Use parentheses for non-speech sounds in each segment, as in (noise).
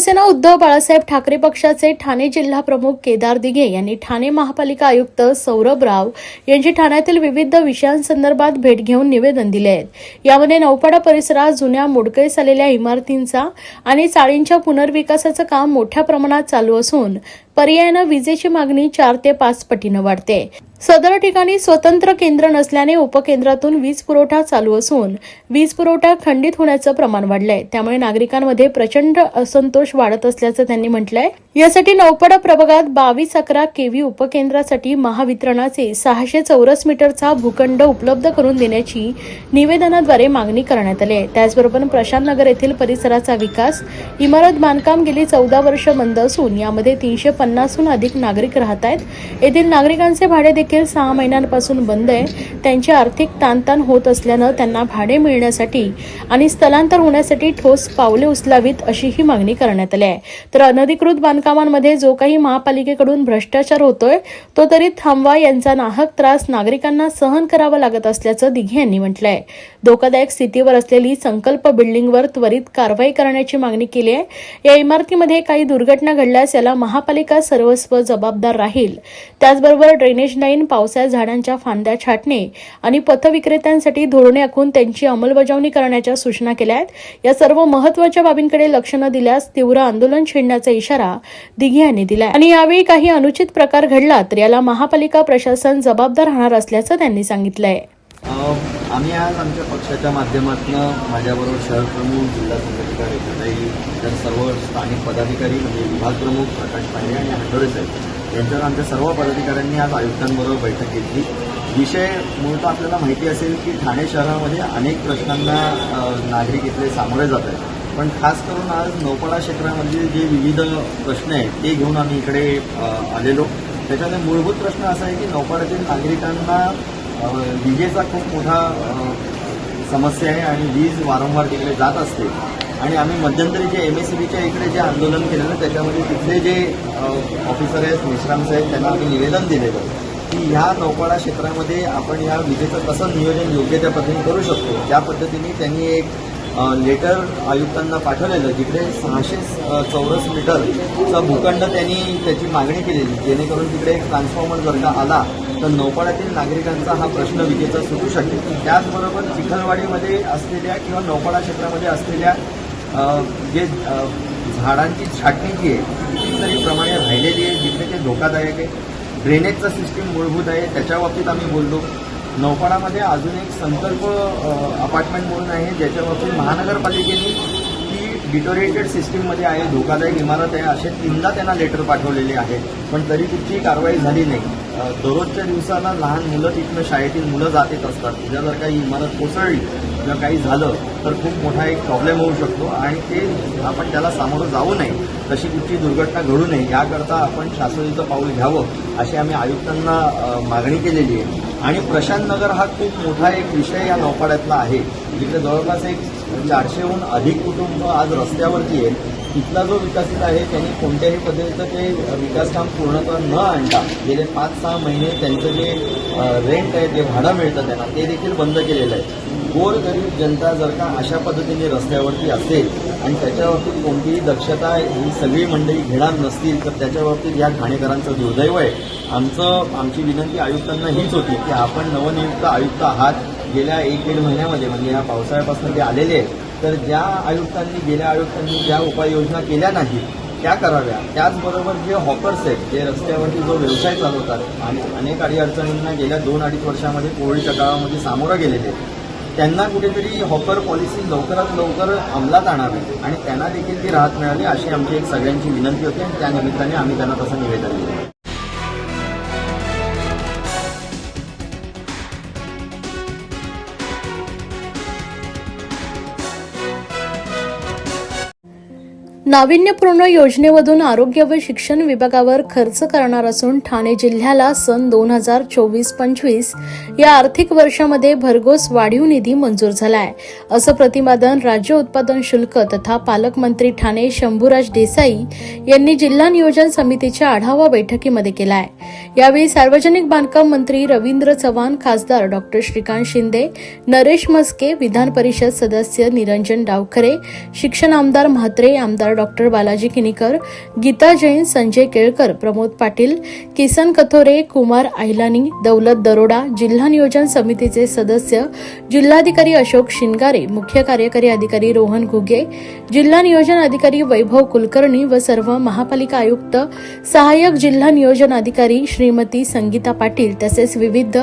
शिवसेना उद्धव बाळासाहेब ठाकरे पक्षाचे ठाणे जिल्हा प्रमुख केदार दिघे यांनी ठाणे महापालिका आयुक्त सौरभ राव यांची ठाण्यातील विविध विषयांसंदर्भात भेट घेऊन निवेदन दिले आहेत. यामध्ये नौपाडा परिसरात जुन्या मोडकळीस आलेल्या इमारतींचा आणि चाळींच्या पुनर्विकासाचं काम मोठ्या प्रमाणात चालू असून पर्यायानं विजेची मागणी चार ते पाच पटीनं वाढते. सदर ठिकाणी स्वतंत्र केंद्र नसल्याने उपकेंद्रातून वीज पुरवठा चालू असून वीज पुरवठा खंडित होण्याचं प्रमाण वाढलंय. त्यामुळे नागरिकांमध्ये प्रचंड असंतोष वाढत असल्याचं त्यांनी म्हटलंय. यासाठी नौपाडा प्रभागात बावीस अकरा केव्ही उपकेंद्रासाठी महावितरणाचे सहाशे चौरस मीटरचा भूखंड उपलब्ध करून देण्याची निवेदनाद्वारे मागणी करण्यात आली आहे. त्याचबरोबर प्रशांत नगर येथील परिसराचा विकास इमारत बांधकाम गेली चौदा वर्ष बंद असून यामध्ये तीनशे पन्नासहून अधिक नागरिक राहत आहेत. येथील नागरिकांचे भाडे देखील सहा महिन्यांपासून बंद आहे. त्यांचे आर्थिक ताणताण होत असल्यानं त्यांना भाडे मिळण्यासाठी आणि स्थलांतर होण्यासाठी ठोस पावले उचलावीत अशी ही मागणी करण्यात आली आहे. तर अनधिकृत बांधकामांमध्ये जो काही महापालिकेकडून भ्रष्टाचार होतोय तो तरी थांबवा यांचा नाहक त्रास नागरिकांना सहन करावा लागत असल्याचं दिघे यांनी म्हटलंय. धोकादायक स्थितीवर असलेली संकल्प बिल्डिंगवर त्वरित कारवाई करण्याची मागणी केली आहे. या इमारतीमध्ये काही दुर्घटना घडल्यास याला महापालिका सर्वस्व जबाबदार राहील. त्याचबरोबर ड्रेनेज लाईन पावसाळ्यात झाडांच्या फांद्या छाटणे आणि पथविक्रेत्यांसाठी धोरणे आखून त्यांची अंमलबजावणी करण्याच्या सूचना केल्या आहेत. या सर्व महत्त्वाच्या बाबींकडे लक्ष न दिल्यास तीव्र आंदोलन छेडण्याचा इशारा दिघे यांनी दिलाय. आणि यावेळी काही अनुचित प्रकार घडला तर याला महापालिका प्रशासन जबाबदार राहणार असल्याचं त्यांनी सांगितलंय. आम्ही आज आमच्या पक्षाच्या माध्यमातून माझ्याबरोबर शहर प्रमुख जिल्हा संघटिका रेखाताई तर सर्व स्थानिक पदाधिकारी म्हणजे विभाग प्रमुख प्रकाश पांडे आणि हंडोरे साहेब यांच्यावर आमच्या सर्व पदाधिकाऱ्यांनी आज आयुक्तांबरोबर बैठक घेतली. विषय मूळतः आपल्याला माहिती असेल की ठाणे शहरामध्ये अनेक प्रश्नांना नागरिक इथले सामोरे जात आहेत. पण खास करून आज नौपाडा क्षेत्रामधले जे विविध प्रश्न आहेत ते घेऊन आम्ही इकडे आलेलो. त्याच्यामध्ये मूलभूत प्रश्न असा आहे की नौपाड्यातील नागरिकांना विजेचा खूप मोठा समस्या आहे आणि वीज वारंवार तिकडे जात असते. आणि आम्ही मध्यंतरी जे एम एस बीच्या इकडे जे आंदोलन केलेलं त्याच्यामध्ये तिथले जे ऑफिसर आहेत मिश्राम साहेब त्यांना आम्ही निवेदन दिलेलं. की ह्या नौपाडा क्षेत्रामध्ये आपण या विजेचं कसं नियोजन योग्य त्या पद्धतीने करू शकतो? त्या पद्धतीने त्यांनी एक लेटर आयुक्तांना पाठवलेलं जिकडे सहाशे चौरस मीटरचा भूखंड त्यांनी त्याची मागणी केलेली जेणेकरून तिकडे एक ट्रान्सफॉर्मर जर का आला तर नौपाड्यातील नागरिकांचा हा प्रश्न विजेचा सुटू शकेल त्याचबरोबर चिखलवाडीमध्ये असलेल्या किंवा नौपाडा क्षेत्रामध्ये असलेल्या जे झाडांची छाटणी जी आहे ती तरी प्रमाणे राहिलेली आहे जिथे ते धोकादायक आहे. ड्रेनेजचा सिस्टीम मूलभूत आहे त्याच्या बाबतीत आम्ही बोललो. नौपाडामध्ये अजून एक संकल्प अपार्टमेंट म्हणून आहे ज्याच्या बाबतीत महानगरपालिकेने डिटोरेटेड सिस्टीममध्ये आहे धोकादायक इमारत आहे असे तीनदा त्यांना लेटर पाठवलेले आहे पण तरी कुठची कारवाई झाली नाही. दररोजच्या दिवसाला लहान मुलं तिथनं शाळेतील मुलं जात येत असतात. उद्या जर काही इमारत कोसळली किंवा काही झालं तर खूप मोठा एक प्रॉब्लेम होऊ शकतो आणि ते आपण त्याला सामोरं जाऊ नये. तशी कुठची दुर्घटना घडू नये. याकरता आपण शासनाचं पाऊल घ्यावं अशी आम्ही आयुक्तांना मागणी केलेली आहे. आणि प्रशांत नगर हा खूप मोठा एक विषय या नौपाड्यातला आहे. जिथे जवळपास एक चारशेहून अधिक कुटुंब आज रस्त्यावरती आहे तिथला जो विकसित आहे त्यांनी कोणत्याही पद्धतीचं ते विकासकाम पूर्णतः न आणता गेले पाच सहा महिने त्यांचं जे रेंट आहे जे भाडं मिळतं त्यांना ते देखील बंद केलेलं आहे. गोरगरीब जनता जर का अशा पद्धतीने रस्त्यावरती असेल आणि त्याच्या बाबतीत कोणतीही दक्षता ही सगळी मंडळी घेणार नसतील तर त्याच्या बाबतीत या ठाणेकरांचं दुर्दैव आहे. आमचं आमची विनंती आयुक्तांना हीच होती की आपण नवनियुक्त आयुक्त आहात. गेल्या एक दीड महिन्यामध्ये म्हणजे या पावसाळ्यापासून जे आलेले आहेत तर ज्या आयुक्तांनी गेल्या आयुक्तांनी ज्या उपाययोजना केल्या नाहीत त्या कराव्या. त्याचबरोबर जे हॉकर्स आहेत जे रस्त्यावरती जो व्यवसाय चालवतात आणि अनेक अडीअडचणींना गेल्या दोन अडीच वर्षामध्ये कोविडच्या काळामध्ये सामोरं गेलेले आहेत त्यांना कुठेतरी हॉकर पॉलिसी लवकरात लवकर अंमलात आणावी आणि त्यांना देखील ती राहत मिळावी अशी आमची एक सगळ्यांची विनंती होती आणि त्या निमित्ताने आम्ही त्यांना तसं निवेदन दिलं. नाविन्यपूर्ण योजनेमधून आरोग्य व शिक्षण विभागावर खर्च करणार असून ठाणे जिल्ह्याला सन दोन हजार चोवीस पंचवीस या आर्थिक वर्षामध्ये भरघोस वाढीव निधी मंजूर झालाय. असं प्रतिपादन राज्य उत्पादन शुल्क तथा पालकमंत्री ठाणे शंभूराज देसाई यांनी जिल्हा नियोजन समितीच्या आढावा बैठकीमध्ये केलाय. यावेळी सार्वजनिक बांधकाम मंत्री रवींद्र चव्हाण खासदार डॉक्टर श्रीकांत शिंदे नरेश मस्के विधान परिषद सदस्य निरंजन डावखरे शिक्षण आमदार म्हात्रे आमदार डॉक्टर बालाजी किनीकर गीता जैन संजय केळकर प्रमोद पाटील किसन कथोरे कुमार आहिलानी दौलत दरोडा जिल्हा नियोजन समितीचे सदस्य जिल्हाधिकारी अशोक शिंगारे मुख्य कार्यकारी अधिकारी रोहन घुगे जिल्हा नियोजन अधिकारी वैभव कुलकर्णी व सर्व महापालिका आयुक्त सहाय्यक जिल्हा नियोजन अधिकारी श्रीमती संगीता पाटील तसेच विविध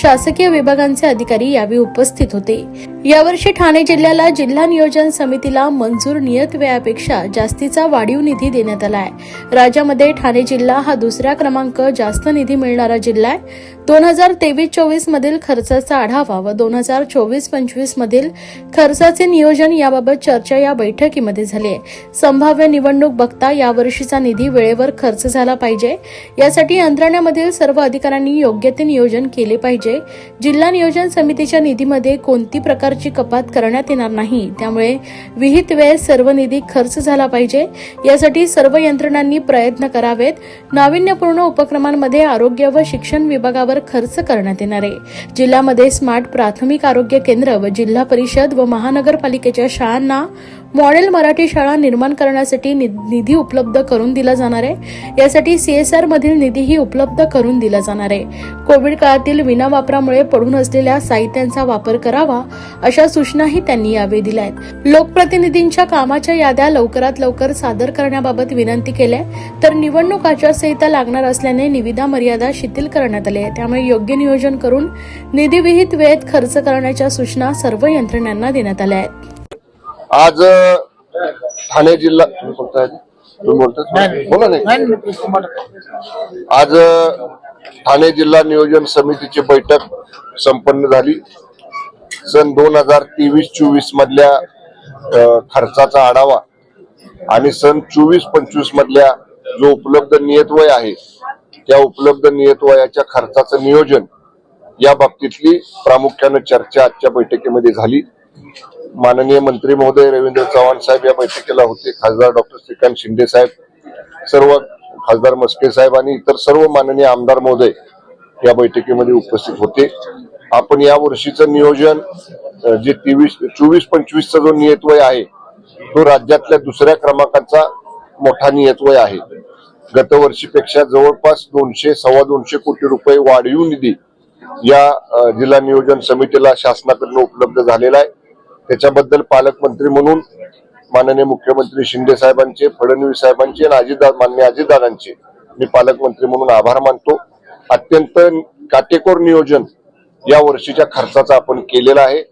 शासकीय विभागांचे अधिकारी यावेळी उपस्थित होते. यावर्षी ठाणे जिल्ह्याला जिल्हा नियोजन समितीला मंजूर नियत व्ययापेक्षा जास्तीचा वाढीव निधी देण्यात आला आहे. राज्यामध्ये ठाणे जिल्हा हा दुसऱ्या क्रमांक जास्त निधी मिळणारा जिल्हा आहे. दोन हजार तेवीस चोवीस मधील खर्चाचा आढावा व दोन हजार चोवीस पंचवीस मधील खर्चाचे नियोजन याबाबत चर्चा या बैठकीमध्ये झाली आहे. संभाव्य निवडणूक बघता यावर्षीचा निधी वेळेवर खर्च झाला पाहिजे. यासाठी यंत्रणेमधील सर्व अधिकाऱ्यांनी योग्य ते नियोजन केले पाहिजे. जिल्हा नियोजन समितीच्या निधीमध्ये कोणती प्रकारची कपात करण्यात येणार नाही त्यामुळे विहित वेळेस सर्व निधी खर्च झाला पाहिजे. यासाठी सर्व यंत्रणांनी प्रयत्न करावेत. नाविन्यपूर्ण उपक्रमांमध्ये आरोग्य व शिक्षण विभागावर खर्च करण्यात येणार आहे. जिल्ह्यामध्ये स्मार्ट प्राथमिक आरोग्य केंद्र व जिल्हा परिषद व महानगरपालिकेच्या शाळांना मॉडेल मराठी शाळा निर्माण करण्यासाठी नि- निधी उपलब्ध करून दिला जाणार आहे. यासाठी सीएसआर मधील निधीही उपलब्ध करून दिला जाणार आहे. कोविड काळातील विना वापरामुळे पडून असलेल्या साहित्यांचा वापर करावा अशा सूचनाही त्यांनी यावेळी दिल्या आहेत. लोकप्रतिनिधींच्या कामाच्या याद्या लवकरात लवकर सादर करण्याबाबत विनंती केल्या तर निवडणूक आचारसंहिता लागणार असल्याने निविदा मर्यादा शिथिल करण्यात आली आहे त्यामुळे योग्य नियोजन करून निधीविहित वेळेत खर्च करण्याच्या सूचना सर्व यंत्रणांना देण्यात आल्या आहेत. आज ठाणे जिल्हा बोला नाही. आज ठाणे जिल्हा नियोजन समितीची बैठक संपन्न झाली. सन दोन हजार तेवीस चोवीस मधल्या खर्चाचा आढावा आणि सन चोवीस पंचवीस मधल्या जो उपलब्ध नियतवय आहे त्या उपलब्ध नियतवयाच्या खर्चाचं नियोजन या बाबतीतली प्रामुख्यानं चर्चा आजच्या बैठकीमध्ये झाली. माननीय मंत्री महोदय रवींद्र चव्हाण साहेब या बैठकीला होते. खासदार डॉक्टर श्रीकांत शिंदे साहेब सर्व खासदार मस्के साहेब आणि इतर सर्व माननीय आमदार महोदय या बैठकीमध्ये उपस्थित होते. आपण या वर्षीचं नियोजन जे तेवीस चोवीस पंचवीसचा जो नियतवय आहे तो राज्यातल्या दुसऱ्या क्रमांकाचा मोठा नियतवय आहे. गतवर्षीपेक्षा जवळपास दोनशे सव्वा दोनशे कोटी रुपये वाढीव निधी या जिल्हा नियोजन समितीला शासनाकडून उपलब्ध झालेला आहे. त्याच्याबद्दल पालकमंत्री म्हणून माननीय मुख्यमंत्री शिंदे साहेबांचे फडणवीस साहेबांचे आणि अजितदा मान्य अजितदादांचे मी पालकमंत्री म्हणून आभार मानतो. अत्यंत काटेकोर नियोजन या वर्षीच्या खर्चाचा आपण केलेला आहे.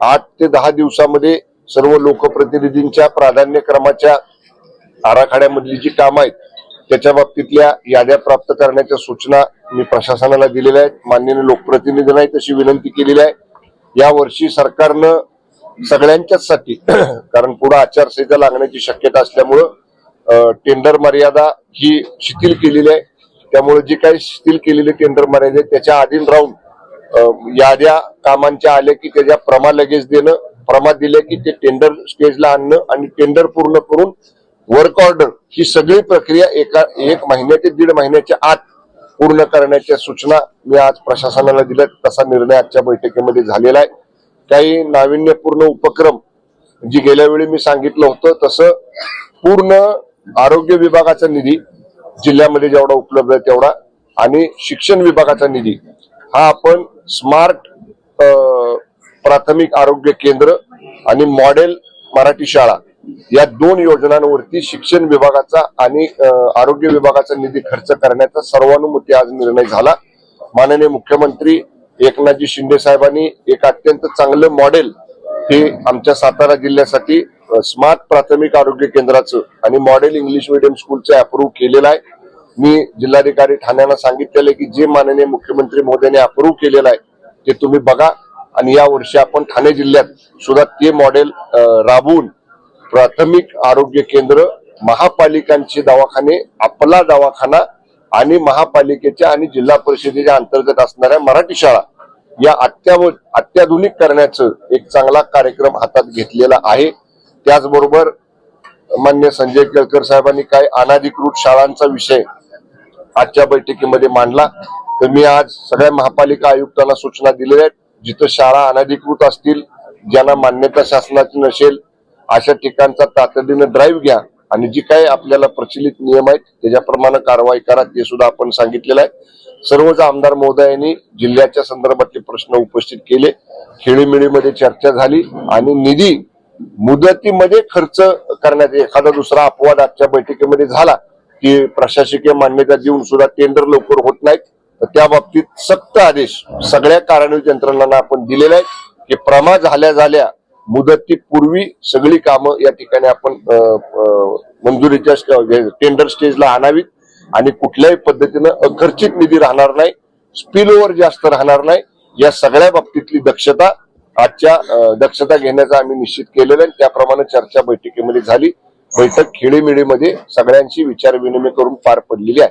आठ ते दहा दिवसामध्ये सर्व लोकप्रतिनिधींच्या प्राधान्यक्रमाच्या आराखड्यामधली जी कामं आहेत त्याच्या बाबतीतल्या याद्या प्राप्त करण्याच्या सूचना मी प्रशासनाला दिलेल्या आहेत. माननीय लोकप्रतिनिधींनाही तशी विनंती केलेली आहे. या वर्षी सरकारनं सगळ्यांच्याच साठी (clears throat) कारण पुढे आचारसंहिता लागण्याची शक्यता असल्यामुळं टेंडर मर्यादा ही शिथिल केलेली आहे. त्यामुळे जी काही शिथिल केलेली टेंडर मर्यादा आहे त्याच्या अधीन राहून याद्या कामांच्या आल्या की त्याच्या प्रमा लगेच देणं प्रमा दिले की ते टेंडर स्टेजला आणणं आणि टेंडर पूर्ण करून वर्क ऑर्डर ही सगळी प्रक्रिया एका एक महिन्या ते दीड महिन्याच्या आत पूर्ण करण्याच्या सूचना मी आज प्रशासनाला दिल्या तसा निर्णय आजच्या बैठकीमध्ये झालेला आहे. काही नाविन्यपूर्ण उपक्रम जी गेल्या वेळी मी सांगितलं होतं तसं पूर्ण आरोग्य विभागाचा निधी जिल्ह्यामध्ये जेवढा उपलब्ध आहे तेवढा आणि शिक्षण विभागाचा निधी हा आपण स्मार्ट प्राथमिक आरोग्य केंद्र आणि मॉडेल मराठी शाळा या दोन योजनांवरती शिक्षण विभागाचा आणि आरोग्य विभागाचा निधी खर्च करण्याचा सर्वानुमते आज निर्णय झाला. माननीय मुख्यमंत्री एकनाथजी शिंदे साहेबांनी एक अत्यंत चांगलं मॉडेल हे आमच्या सातारा जिल्ह्यासाठी स्मार्ट प्राथमिक आरोग्य केंद्राचं आणि मॉडेल इंग्लिश मिडियम स्कूलचं अप्रूव्ह केलेलं आहे. मी जिल्हाधिकारी ठाण्याला सांगितलेलं आहे की जे माननीय मुख्यमंत्री महोदयांनी अप्रूव्ह केलेलं आहे ते तुम्ही बघा. आणि या वर्षी आपण ठाणे जिल्ह्यात सुद्धा ते मॉडेल राबवून प्राथमिक आरोग्य केंद्र महापालिकांचे दवाखाने आपला दवाखाना आणि महापालिकेच्या आणि जिल्हा परिषदेच्या अंतर्गत असणाऱ्या मराठी शाळा या अत्याव अत्याधुनिक करण्याचं एक चांगला कार्यक्रम हातात घेतलेला आहे. त्याचबरोबर मान्य संजय केळकर साहेबांनी काय अनाधिकृत शाळांचा विषय आजच्या बैठकीमध्ये मांडला. तर मी आज सगळ्या महापालिका आयुक्तांना सूचना दिलेल्या आहेत. जिथं शाळा अनाधिकृत असतील ज्यांना मान्यता शासनाची नसेल अशा ठिकाणचा तातडीनं ड्राईव्ह घ्या. आणि जी काही आपल्याला प्रचलित नियम आहेत त्याच्याप्रमाणे कारवाई करा ते सुद्धा आपण सांगितलेलं आहे. सर्वच आमदार महोदयांनी जिल्ह्याच्या संदर्भातले प्रश्न उपस्थित केले खेळीमेळीमध्ये चर्चा झाली आणि निधी मुदतीमध्ये खर्च करण्यात एखादा दुसरा अपवाद आजच्या बैठकीमध्ये झाला की प्रशासकीय मान्यता देऊन सुद्धा टेंडर लवकर होत नाहीत. तर त्या बाबतीत सक्त आदेश सगळ्या कार्यान्वित यंत्रणांना आपण दिलेला आहे की प्रमा झाल्या झाल्या मुदतीपूर्वी सगळी कामं या ठिकाणी आपण मंजुरीच्या टेंडर स्टेजला आणावीत आणि कुठल्याही पद्धतीनं अखर्चित निधी राहणार नाही स्पिल ओव्हर जास्त राहणार नाही. या सगळ्या बाबतीतली दक्षता आजच्या दक्षता घेण्याचा आम्ही निश्चित केलेलं आहे. त्याप्रमाणे चर्चा बैठकीमध्ये झाली. बैठक खेळीमेळीमध्ये सगळ्यांशी विचारविनिमय करून पार पडलेली आहे.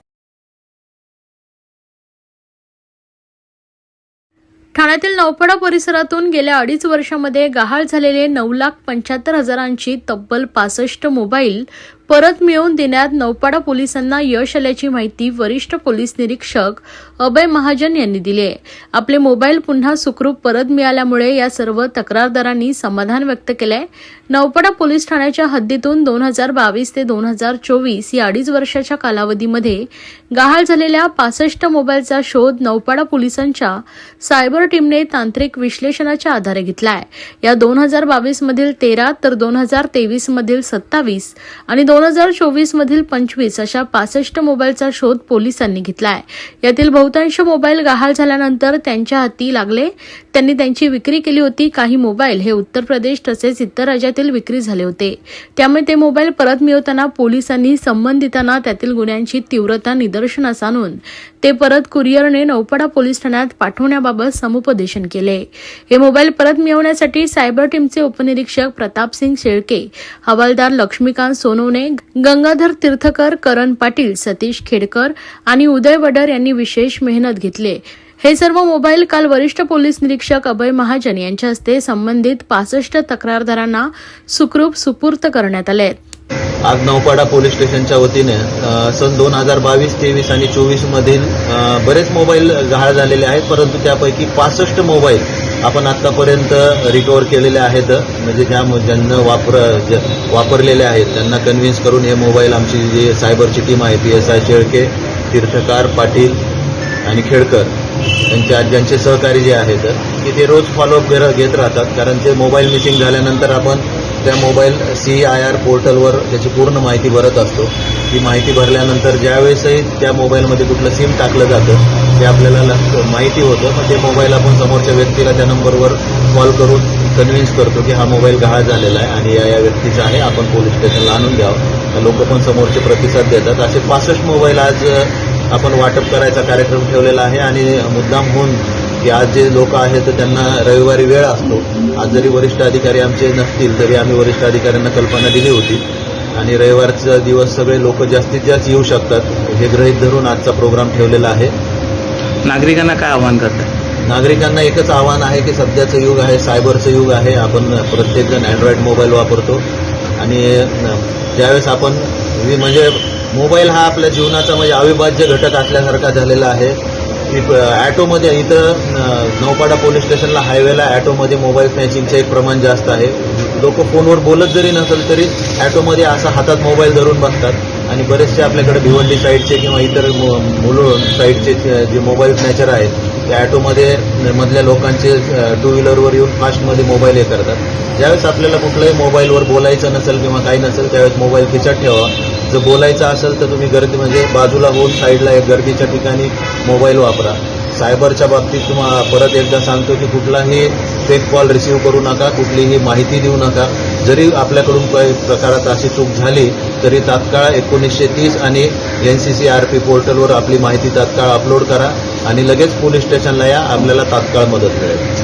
ठाण्यातील नौपाडा परिसरातून गेल्या अडीच वर्षामध्ये गहाळ झालेले नऊ लाख पंच्याहत्तर हजारांची तब्बल पासष्ट मोबाईल परत मिळवून देण्यात नौपाडा पोलिसांना यश आल्याची माहिती वरिष्ठ पोलीस निरीक्षक अभय महाजन यांनी दिली आहे. आपले मोबाईल पुन्हा सुखरूप परत मिळाल्यामुळे या सर्व तक्रारदारांनी समाधान व्यक्त केलंय. नौपाडा पोलीस ठाण्याच्या हद्दीतून दोन हजार बावीस ते दोन हजार चोवीस या अडीच वर्षाच्या कालावधीमध्ये गहाळ झालेल्या पासष्ट मोबाईलचा शोध नौपाडा पोलिसांच्या सायबर टीमने तांत्रिक विश्लेषणाच्या आधारे घेतलाय. या दोन हजार बावीस मधील तेरा तर दोन हजार तेवीस मधील सत्तावीस आणि दोन दोन हजार चोवीस मधील पंचवीस अशा पासष्ट मोबाईलचा शोध पोलिसांनी घेतलाय. यातील बहुतांश मोबाईल गहाळ झाल्यानंतर त्यांच्या हाती लागले. त्यांनी त्यांची विक्री केली होती. काही मोबाईल हे उत्तर प्रदेश तसेच इतर राज्यातील विक्री झाले होते. त्यामुळे ते मोबाईल परत मिळवताना पोलिसांनी संबंधितांना त्यातील गुन्ह्यांची तीव्रता निदर्शनास आणून ते परत कुरिअरने नौपाडा पोलीस ठाण्यात पाठवण्याबाबत समुपदेशन केले. हे मोबाईल परत मिळवण्यासाठी सायबर टीमचे उपनिरीक्षक प्रतापसिंग शेळके हवालदार लक्ष्मीकांत सोनवणे गंगाधर तीर्थकर करण पाटील सतीश खेडकर आणि उदय वडर यांनी विशेष मेहनत घेतली. हे सर्व मोबाईल काल वरिष्ठ पोलीस निरीक्षक अभय महाजन यांच्या हस्ते संबंधित पासष्ट तक्रारदारांना सुखरूप सुपूर्त करण्यात आले. आहेत आज नौपाडा पोलीस स्टेशनच्या वतीने सन दोन हजार बावीस तेवीस आणि चोवीस मधील बरेच मोबाईल गहाळ झालेले आहेत परंतु त्यापैकी पासष्ट मोबाईल आपण आतापर्यंत रिकवर केलेले आहेत. म्हणजे ज्या ज्यांना वापर ज- वापरलेले आहेत त्यांना कन्व्हिन्स करून हे मोबाईल आमची जी सायबरची टीम आहे P S I Shelke Tirthakar Patil आणि खेडकर त्यांच्या ज्यांचे सहकारी जे आहेत की ते रोज फॉलोअप घेत राहतात. कारण ते मोबाईल मिसिंग झाल्यानंतर आपण त्या मोबाईल सी आय आर पोर्टलवर त्याची पूर्ण माहिती भरत असतो. ती माहिती भरल्यानंतर ज्यावेळेसही त्या मोबाईलमध्ये कुठलं सिम टाकलं जातं ते आपल्याला माहिती होतं. मग ते मोबाईल आपण समोरच्या व्यक्तीला त्या नंबरवर कॉल करून कन्व्हिन्स करतो की हा मोबाईल गहाळ झालेला आहे आणि या या व्यक्तीचा आहे. आपण पोलीस स्टेशनला आणून द्यावं. लोक पण समोरचे प्रतिसाद देतात. असे पासष्ट मोबाईल आज आपण वाटप करायचा कार्यक्रम ठेवलेला आहे आणि मुद्दाम होऊन की आज जे लोक आहेत तर त्यांना रविवारी वेळ असतो. आज जरी वरिष्ठ अधिकारी आमचे नसतील तरी आम्ही वरिष्ठ अधिकाऱ्यांना कल्पना दिली होती. आणि रविवारचा दिवस सगळे लोक जास्तीत जास्त येऊ शकतात. हे गृहीत धरून आजचा प्रोग्राम ठेवलेला आहे. नागरिकांना काय आवाहन करतात नागरिकांना एकच आव्हान आहे की सध्याचं युग आहे सायबरचं युग आहे. आपण प्रत्येकजण अँड्रॉइड मोबाईल वापरतो. आणि ज्यावेळेस आपण म्हणजे मोबाईल हा आपल्या जीवनाचा म्हणजे अविभाज्य घटक असल्यासारखा झालेला आहे. ॲटोमध्ये इथं नौपाडा पोलीस स्टेशनला हायवेला ॲटोमध्ये मोबाईल स्नॅचिंगचं एक प्रमाण जास्त आहे. लोक फोनवर बोलत जरी नसेल तरी ॲटोमध्ये असा हातात मोबाईल धरून बसतात. आणि बरेचसे आपल्याकडे भिवंडी साईडचे किंवा इतर मु- मुलं साईडचे जे मोबाईल स्नॅचर आहेत त्या ॲटोमध्ये मधल्या लोकांचे टू व्हीलरवर येऊन फास्टमध्ये मोबाईल हे करतात. ज्यावेळेस आपल्याला कुठल्याही मोबाईलवर बोलायचं नसेल किंवा काही नसेल त्यावेळेस मोबाईल खिचत ठेवा. जर बोलायचं असेल तर तुम्ही गर्दी म्हणजे बाजूला होऊन साईडला एक गर्दीच्या ठिकाणी मोबाईल वापरा. सायबरच्या बाबतीत तुम्हाला परत एकदा सांगतो की कुठलाही फेक कॉल रिसीव करू नका कुठलीही माहिती देऊ नका. जरी आपल्याकडून काही प्रकारात अशी चूक झाली तरी तात्काळ एकोणीसशे तीस आणि N C C R P पोर्टलवर आपली माहिती तात्काळ अपलोड करा आणि लगेच पोलीस स्टेशनला या आपल्याला तात्काळ मदत मिळेल.